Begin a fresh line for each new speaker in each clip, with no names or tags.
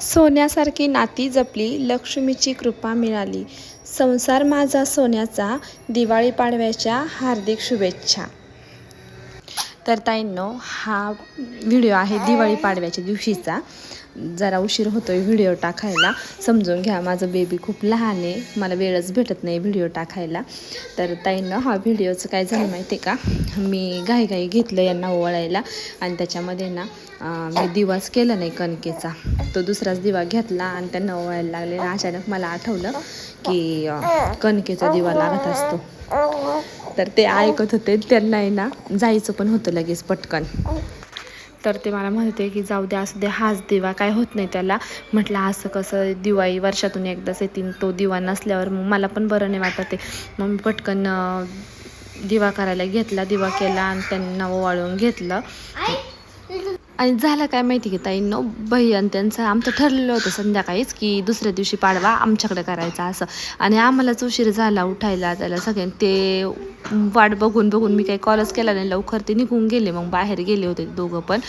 सोन्यासारखी नाती जपली लक्ष्मीची कृपा मिळाली. संसार माझा सोन्याचा दिवाळी पाडव्याच्या हार्दिक शुभेच्छा. तर ताईंनो हा व्हिडिओ आहे दिवाळी पाडव्याच्या दिवशीचा. जरा उशीर होतोय व्हिडिओ टाकायला. समजून घ्या माझं बेबी खूप लहान आहे. मला वेळच भेटत नाही व्हिडिओ टाकायला. तर ताईंनो हा व्हिडिओचं काय झालं माहिती आहे का? मी घाईघाई घेतलं यांना ओवाळायला. आणि त्याच्यामध्ये ना मी दिवस केला नाही कणकेचा. तो दुसराच दिवा घेतला आणि त्यांना ओवाळायला लागले आणि अचानक मला आठवलं की कणकेचा दिवा लागत असतो. तर ते ऐकत होते त्यांना आहे ना जायचं पण होतं लगेच पटकन. तर ते मला म्हणते की जाऊ द्या असू दे हाच दिवा काय होत नाही त्याला. म्हटलं असं कसं दिवाळी वर्षातून एकदाच येतील तो दिवा नसल्यावर मग मला पण बरं नाही वाटत आहे. मग मी पटकन दिवा करायला घेतला दिवा केला आणि त्यांना ओवाळून घेतलं. आणि झालं काय माहिती की ताईंनो आणि त्यांचं आमचं ठरलेलं होतं संध्याकाळीच की दुसऱ्या दिवशी पाडवा आमच्याकडे करायचा असं. आणि आम्हालाच उशीर झाला उठायला त्याला सगळ्यांनी ते वाट बघून बघून मी काही कॉलच केला नाही. लवकर ते निघून गेले मग बाहेर गेले होते दोघं पण.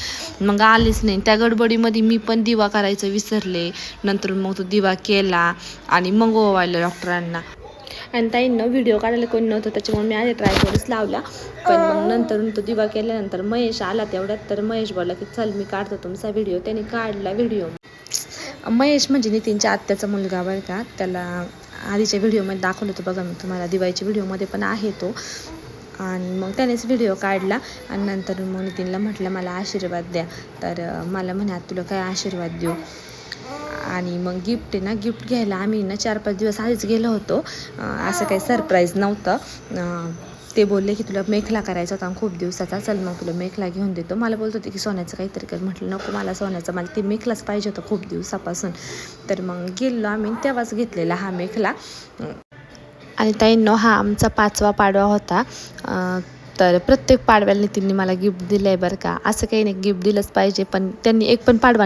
मग आलेच नाही. त्या गडबडीमध्ये मी पण दिवा करायचं विसरले. नंतर मग तो दिवा केला आणि मग ओवायला डॉक्टरांना आणि ताईंनं व्हिडिओ काढायला कोणी नव्हतं त्याच्यामुळे मी आधी ट्राय करूच लावला. पण मग नंतर तो दिवा केल्यानंतर महेश आला तेवढ्यात तर महेश बोलला की चल मी काढतो तुमचा व्हिडिओ त्याने काढला व्हिडिओ महेश म्हणजे नितीनच्या आत्याचा मुलगा बरं का. त्याला आधीच्या व्हिडिओमध्ये दाखवलं होतं बघा मी तुम्हाला दिवाळीच्या व्हिडिओमध्ये पण आहे तो. आणि मग त्यानेच व्हिडिओ काढला आणि नंतर मग नितीनला म्हटलं मला आशीर्वाद द्या. तर मला म्हणे "आता तुला काय आशीर्वाद देऊ? आणि मग गिफ्ट आहे ना गिफ्ट घ्यायला आम्ही ना चार पाच दिवस आधीच गेलो होतो. असं काही सरप्राईज नव्हतं. ते बोलले की तुला मेखला करायचा होता खूप दिवसाचा. चल मग तुला मेखला घेऊन देतो. मला बोलत होते की सोन्याचं काहीतरी कर. म्हटलं नको मला सोन्याचं मला ते मेखलाच पाहिजे होतं खूप दिवसापासून. तर मग गेलो आम्ही तेव्हाच घेतलेला हा मेखला. आणि ताईंनो हा आमचा पाचवा पाडवा होता. तर प्रत्येक पाडव्याला नितीनने मला गिफ्ट दिलं आहे बरं का. असं काही नाही गिफ्ट दिलंच पाहिजे पण त्यांनी एक पण पाडवा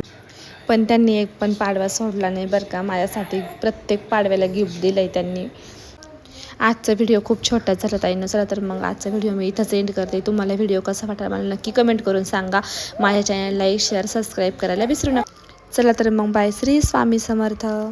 पण त्यांनी एक पण पाडवा सोडला नाही बरं का. माझ्यासाठी प्रत्येक पाडव्याला गिफ्ट दिलं आहे त्यांनी. आजचा व्हिडिओ खूप छोटा झाला ताईनं चला तर मग आजचा व्हिडिओ मी इथंच एंड करते. तुम्हाला व्हिडिओ कसा वाटला मला नक्की कमेंट करून सांगा. माझ्या चॅनल लाईक शेअर सबस्क्राईब करायला विसरू नका. चला तर मग बाय. श्री स्वामी समर्थ.